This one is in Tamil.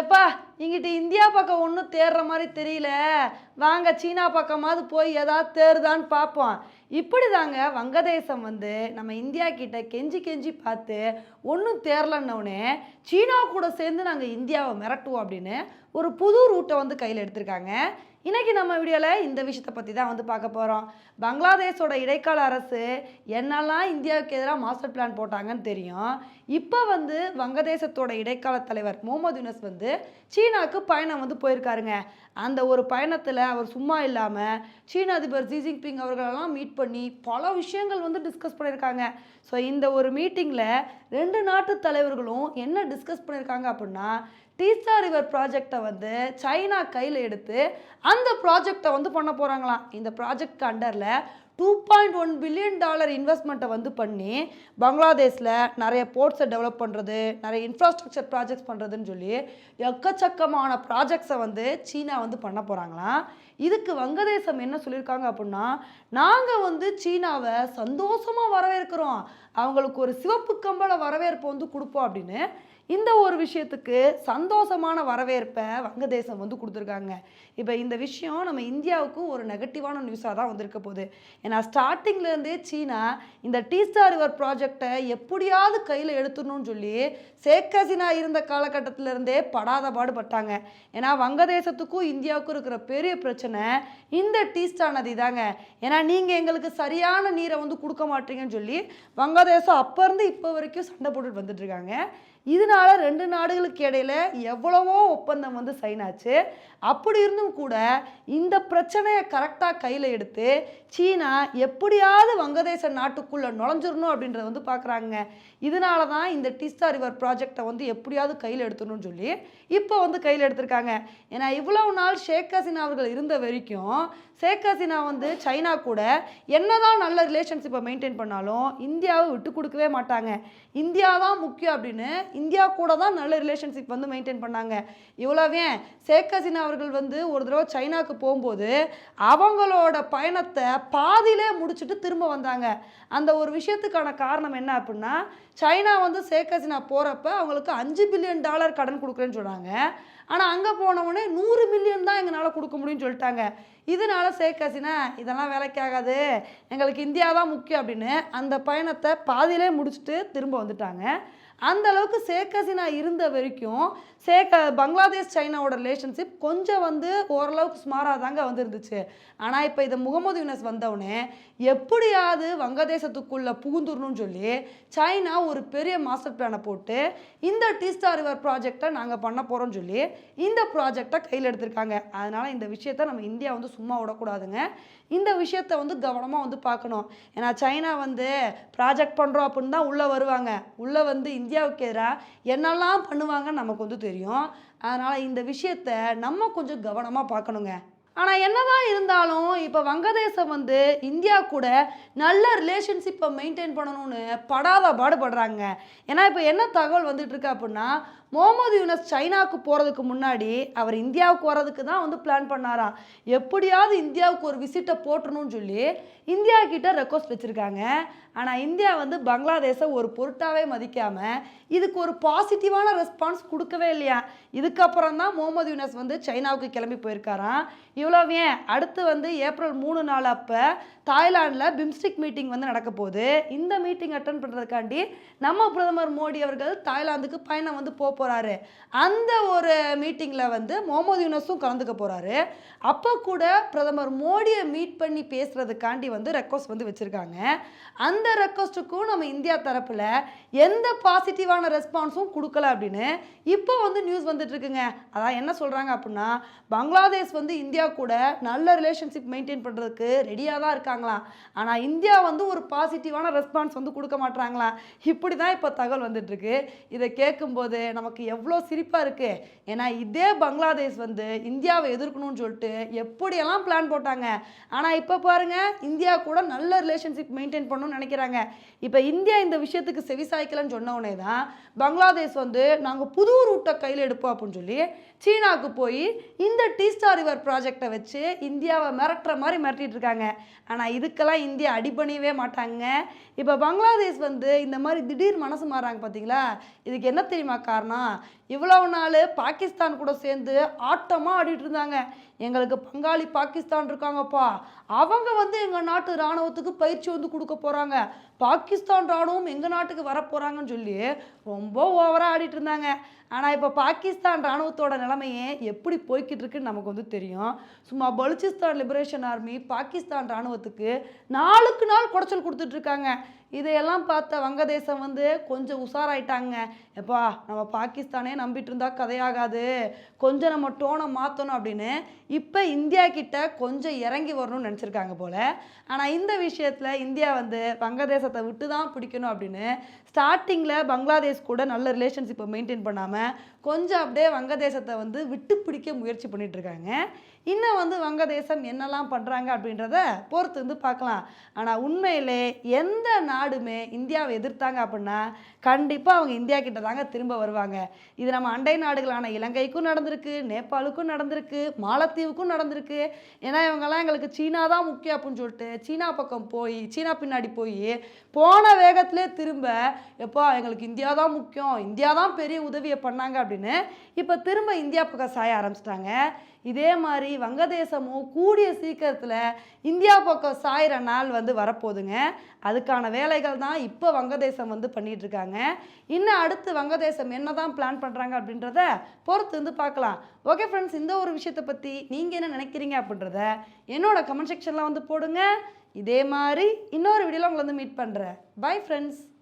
எப்பா இங்கிட்டு இந்தியா பக்கம் ஒன்றும் தேடுற மாதிரி தெரியல. வாங்க சீனா பக்கமாவது போய் ஏதாவது தேறுதான்னு பார்ப்போம் இப்படி தாங்க வங்கதேசம் வந்து நம்ம இந்தியா கிட்ட கெஞ்சி கெஞ்சி பார்த்து ஒன்றும் தேரலன்னொடனே சீனா கூட சேர்ந்து நாங்கள் இந்தியாவை மிரட்டுவோம் அப்படின்னு ஒரு புது ரூட்டை வந்து கையில் எடுத்திருக்காங்க. இன்றைக்கி நம்ம வீடியோவில் இந்த விஷயத்தை பற்றி தான் வந்து பார்க்க போகிறோம் பங்களாதேஷோட இடைக்கால அரசு என்னெல்லாம் இந்தியாவுக்கு எதிராக மாஸ்டர் பிளான் போட்டாங்கன்னு தெரியும். இப்போ வந்து வங்கதேசத்தோட இடைக்கால தலைவர் முகமது யூனஸ் வந்து சீனாவுக்கு பயணம் வந்து போயிருக்காருங்க. அந்த ஒரு பயணத்தில் அவர் சும்மா இல்லாமல் சீன அதிபர் ஜி ஜின்பிங் அவர்களெல்லாம் மீட் பண்ணி பல விஷயங்கள் வந்து டிஸ்கஸ் பண்ணியிருக்காங்க. ஸோ இந்த ஒரு மீட்டிங்கில் ரெண்டு நாட்டு தலைவர்களும் என்ன டிஸ்கஸ் பண்ணியிருக்காங்க அப்படின்னா டீஸ்டா ரிவர் ப்ராஜெக்டை வந்து சைனா கையில் எடுத்து அந்த ப்ராஜெக்டை வந்து பண்ண போகிறாங்களாம் இந்த project அண்டரில் two point one billion dollar இன்வெஸ்ட்மெண்ட்டை வந்து பண்ணி பங்களாதேஷில் நிறைய போர்ட்ஸை டெவலப் பண்ணுறது நிறைய இன்ஃப்ராஸ்ட்ரக்சர் ப்ராஜெக்ட்ஸ் பண்ணுறதுன்னு சொல்லி எக்கச்சக்கமான ப்ராஜெக்ட்ஸை வந்து சீனா வந்து பண்ண போகிறாங்களாம் இதுக்கு வங்கதேசம் என்ன சொல்லியிருக்காங்க அப்படின்னா நாங்கள் வந்து சீனாவை சந்தோஷமாக வரவேற்கிறோம். அவங்களுக்கு ஒரு சிவப்பு கம்பள வரவேற்பு வந்து கொடுப்போம் அப்படின்னு இந்த ஒரு விஷயத்துக்கு சந்தோஷமான வரவேற்பை வங்கதேசம் வந்து கொடுத்துருக்காங்க. இப்போ இந்த விஷயம் நம்ம இந்தியாவுக்கும் ஒரு நெகட்டிவான நியூஸாக தான் வந்திருக்க போகுது. ஏன்னா ஸ்டார்டிங்லேருந்தே சீனா இந்த டீஸ்டா ரிவர் ப்ராஜெக்டை எப்படியாவது கையில் எடுத்துடணும்னு சொல்லி ஷேக் ஹசீனா இருந்த காலகட்டத்திலேருந்தே படாத பாடுபட்டாங்க. ஏன்னா வங்கதேசத்துக்கும் இந்தியாவுக்கும் இருக்கிற பெரிய பிரச்சனை இந்த டீஸ்டா நதி தாங்க. ஏன்னா நீங்கள் எங்களுக்கு சரியான நீரை வந்து கொடுக்க மாட்டீங்கன்னு சொல்லி வங்கதேசம் அப்போ இருந்து இப்போ வரைக்கும் சண்டை போட்டுட்டு வந்துட்டு இருக்காங்க. இதனால ரெண்டு நாடுகளுக்கு இடையில் எவ்வளவோ ஒப்பந்தம் வந்து சைன் ஆச்சு. அப்படி இருந்தும் கூட இந்த பிரச்சனையை கரெக்டாக கையில் எடுத்து சீனா எப்படியாவது வங்கதேச நாட்டுக்குள்ளே நுழைஞ்சிடணும் அப்படின்றத வந்து பார்க்குறாங்க இதனால தான் இந்த டிஸ்டா ரிவர் ப்ராஜெக்டை வந்து எப்படியாவது கையில் எடுத்துடணும்னு சொல்லி இப்போ வந்து கையில் எடுத்திருக்காங்க. ஏன்னா இவ்வளவு நாள் ஷேக் ஹசீனா அவர்கள் இருந்த வரைக்கும் ஷேக் ஹசீனா வந்து சைனா கூட என்னதான் நல்ல ரிலேஷன்ஷிப்பை மெயின்டைன் பண்ணாலும் இந்தியாவை விட்டு கொடுக்கவே மாட்டாங்க. இந்தியா தான் முக்கியம் அப்படின்னு இந்தியா கூட தான் நல்ல ரிலேஷன்ஷிப் வந்து மெயின்டைன் பண்ணாங்க. இவ்வளோவே ஷேக் ஹசீனா அவர்கள் வந்து ஒரு தடவை சைனாவுக்கு போகும்போது அவங்களோட பயணத்தை பாதியிலே முடிச்சுட்டு திரும்ப வந்தாங்க. அந்த ஒரு விஷயத்துக்கான காரணம் என்ன அப்படின்னா சைனா வந்து ஷேக் ஹசீனா போகிறப்ப அவங்களுக்கு அஞ்சு பில்லியன் டாலர் கடன் கொடுக்குறேன்னு சொன்னாங்க. ஆனால் அங்கே போனவொடனே நூறு மில்லியன் தான் எங்களால் கொடுக்க முடியும்னு சொல்லிட்டாங்க. இதனால ஷேக் ஹசீனா இதெல்லாம் வேலைக்கு ஆகாது எங்களுக்கு இந்தியா தான் முக்கியம் அப்படின்னு அந்த பயணத்தை பாதியிலே முடிச்சுட்டு திரும்ப வந்துட்டாங்க. அந்த அளவுக்கு ஷேக் ஹசீனா இருந்த வரைக்கும் ஷேக் பங்களாதேஷ் சைனாவோட ரிலேஷன்ஷிப் கொஞ்சம் வந்து ஓரளவுக்கு சுமாராக தாங்க வந்துருந்துச்சு. ஆனால் இப்போ இது முகமது யூனஸ் வந்தவுடனே எப்படியாவது வங்கதேசத்துக்குள்ளே புகுந்துடணும்னு சொல்லி சைனா ஒரு பெரிய மாஸ்டர் பிளானை போட்டு இந்த டீஸ்டா ரிவர் ப்ராஜெக்டை நாங்கள் பண்ண போகிறோம்னு சொல்லி இந்த ப்ராஜெக்டை கையில் எடுத்திருக்காங்க. அதனால் இந்த விஷயத்தை நம்ம இந்தியா வந்து சும்மா விடக்கூடாதுங்க. இந்த விஷயத்தை வந்து கவனமாக வந்து பார்க்கணும். ஏன்னா சைனா வந்து ப்ராஜெக்ட் பண்ணுறோம் அப்படின்னு தான் உள்ளே வருவாங்க. உள்ளே வந்து இந்தியாவுக்கு எதிராக என்னெல்லாம் பண்ணுவாங்கன்னு நமக்கு வந்து தெரியும். அதனால் இந்த விஷயத்தை நம்ம கொஞ்சம் கவனமாக பார்க்கணுங்க. ஆனால் என்னதான் இருந்தாலும் இப்போ வங்கதேசம் வந்து இந்தியா கூட நல்ல ரிலேஷன்ஷிப்பை மெயின்டைன் பண்ணணும்னு படாத பாடுபடுறாங்க. ஏன்னா இப்போ என்ன தகவல் வந்துட்டு இருக்கு அப்படின்னா முகமது யூனஸ் சைனாவுக்கு போகிறதுக்கு முன்னாடி அவர் இந்தியாவுக்கு வர்றதுக்கு தான் வந்து பிளான் பண்ணாராம் எப்படியாவது இந்தியாவுக்கு ஒரு விசிட்டை போட்டணும்னு சொல்லி இந்தியா கிட்ட ரெக்வஸ்ட் வச்சுருக்காங்க. ஆனால் இந்தியா வந்து பங்களாதேஷை ஒரு பொருட்டாவே மதிக்காமல் இதுக்கு ஒரு பாசிட்டிவான ரெஸ்பான்ஸ் கொடுக்கவே இல்லையா? இதுக்கப்புறம் தான் முகமது யூனஸ் வந்து சைனாவுக்கு கிளம்பி போயிருக்காராம். இவ்வளோ ஏன்? அடுத்து வந்து ஏப்ரல் மூணு நாள் அப்போ தாய்லாண்டில் பிம்ஸ்டிக் மீட்டிங் வந்து நடக்க போகுது. இந்த மீட்டிங் அட்டன் பண்ணுறதுக்காண்டி நம்ம பிரதமர் மோடி அவர்கள் தாய்லாந்துக்கு பயணம் வந்து போக போகிறாரு அந்த ஒரு மீட்டிங்கில் வந்து முகமது யூனஸும் கலந்துக்க போகிறாரு அப்போ கூட பிரதமர் மோடியை மீட் பண்ணி பேசுகிறதுக்காண்டி வந்து ரெக்வஸ்ட் வந்து வச்சுருக்காங்க. அந்த ரெக்வஸ்ட்டுக்கும் நம்ம இந்தியா தரப்பில் எந்த பாசிட்டிவான ரெஸ்பான்ஸும் கொடுக்கல அப்படின்னு இப்போ வந்து நியூஸ் வந்துட்டுருக்குங்க. அதான் என்ன சொல்கிறாங்க அப்படின்னா பங்களாதேஷ் வந்து இந்தியா கூட நல்ல ரிலேஷன்ஷிப் மெயின்டைன் பண்ணுறதுக்கு ரெடியாக தான் இருக்காங்களாம். ஆனால் இந்தியா வந்து ஒரு பாசிட்டிவான ரெஸ்பான்ஸ் வந்து கொடுக்க மாட்டாங்களாம் இப்படி தான் இப்போ தகவல் வந்துட்டுருக்கு. இதை கேட்கும்போது நமக்கு எவ்வளோ சிரிப்பாக இருக்குது ஏன்னா இதே பங்களாதேஷ் வந்து இந்தியாவை எதிர்க்கணும்னு சொல்லிட்டு எப்படியெல்லாம் பிளான் போட்டாங்க. ஆனால் இப்போ பாருங்க இந்தியா கூட நல்ல ரிலேஷன்ஷிப் மெயின்டைன் பண்ணணும்னு நினைக்கிறாங்க. இப்போ இந்தியா இந்த விஷயத்துக்கு செவிசாய்க்கலன்னு சொன்ன உடனே தான் பங்களாதேஷ் வந்து நாங்கள் புது ரூட்டை கையில் எடுப்போம் அப்படின்னு சொல்லி சீனாவுக்கு போய் இந்த டீஸ்டா ரிவர் ப்ராஜெக்டை வச்சு இந்தியாவை மிரட்டுற மாதிரி மிரட்டிட்டு இருக்காங்க. ஆனால் இதுக்கெல்லாம் இந்தியா அடிபணியவே மாட்டாங்க. இப்போ பங்களாதேஷ் வந்து இந்த மாதிரி திடீர் மனசு மாறாங்க பார்த்தீங்களா இதுக்கு என்ன தெரியுமா காரணம்? இவ்வளவு நாள் பாகிஸ்தான் கூட சேர்ந்து ஆட்டமாக ஆடிட்டு இருந்தாங்க. எங்களுக்கு பங்காளி பாகிஸ்தான் இருக்காங்கப்பா. அவங்க வந்து எங்கள் நாட்டு இராணுவத்துக்கு பயிற்சி வந்து கொடுக்க போகிறாங்க பாகிஸ்தான் இராணுவம் எங்கள் நாட்டுக்கு வரப்போகிறாங்கன்னு சொல்லி ரொம்ப ஓவராக ஆடிட்டு இருந்தாங்க. ஆனால் இப்போ பாகிஸ்தான் இராணுவத்தோட நிலைமையே எப்படி போய்கிட்டு இருக்குன்னு நமக்கு வந்து தெரியும். சும்மா பலுச்சிஸ்தான் லிபரேஷன் ஆர்மி பாகிஸ்தான் இராணுவத்துக்கு நாளுக்கு நாள் குடைச்சல் கொடுத்துட்ருக்காங்க இதையெல்லாம் பார்த்த வங்கதேசம் வந்து கொஞ்சம் உஷாராயிட்டாங்க. எப்பா நம்ம பாகிஸ்தானே நம்பிட்டு இருந்தா கதையாகாது. கொஞ்சம் நம்ம டோனை மாற்றணும் அப்படின்னு இப்போ இந்தியா கிட்ட கொஞ்சம் இறங்கி வரணும்னு நினச்சிருக்காங்க போல். ஆனால் இந்த விஷயத்தில் இந்தியா வந்து வங்கதேசத்தை விட்டு தான் பிடிக்கணும் அப்படின்னு ஸ்டார்டிங்கில் பங்களாதேஷ் கூட நல்ல ரிலேஷன்ஷிப்பை மெயின்டைன் பண்ணாமல் கொஞ்சம் அப்படியே வங்கதேசத்தை வந்து விட்டு பிடிக்க முயற்சி பண்ணிகிட்ருக்காங்க இருக்காங்க. இன்னும் வந்து வங்கதேசம் என்னெல்லாம் பண்ணுறாங்க அப்படின்றத பொறுத்து வந்து பார்க்கலாம். ஆனால் உண்மையிலே எந்த நாடுமே இந்தியாவை எதிர்த்தாங்க அப்படின்னா கண்டிப்பாக அவங்க இந்தியா கிட்ட தாங்க திரும்ப வருவாங்க. இது நம்ம அண்டை நாடுகளான இலங்கைக்கும் நடந்திருக்கு நேபாளுக்கும் நடந்திருக்கு மாலத்தீவுக்கும் நடந்திருக்கு. ஏன்னா இவங்கெல்லாம் எங்களுக்கு சீனா தான் முக்கியம் அப்படின்னு சொல்லிட்டு சீனா பக்கம் போய் சீனா பின்னாடி போய் போன வேகத்திலே திரும்ப எப்பா எங்களுக்கு இந்தியா தான் முக்கியம் இந்தியா தான் பெரிய உதவியை பண்ணாங்க அப்படின்னு இப்போ திரும்ப இந்தியா பக்கம் சாய ஆரம்பிச்சிட்டாங்க. இதே மாதிரி வங்கதேசமும் கூடிய சீக்கிரத்தில் இந்தியா பக்கம் சாயிற நாள் வந்து வரப்போகுதுங்க. அதுக்கான வேலைகள் தான் இப்போ வங்கதேசம் வந்து பண்ணிகிட்ருக்காங்க இன்னும் அடுத்து வங்கதேசம் என்ன தான் பிளான் பண்ணுறாங்க அப்படின்றத பொறுத்து வந்து பார்க்கலாம். ஓகே ஃப்ரெண்ட்ஸ் இந்த ஒரு விஷயத்தை பற்றி நீங்கள் என்ன நினைக்கிறீங்க அப்படின்றத என்னோட கமெண்ட் செக்ஷனில் வந்து போடுங்க. இதே மாதிரி இன்னொரு வீடியோவில் உங்களை வந்து மீட் பண்ணுறேன் பை ஃப்ரெண்ட்ஸ்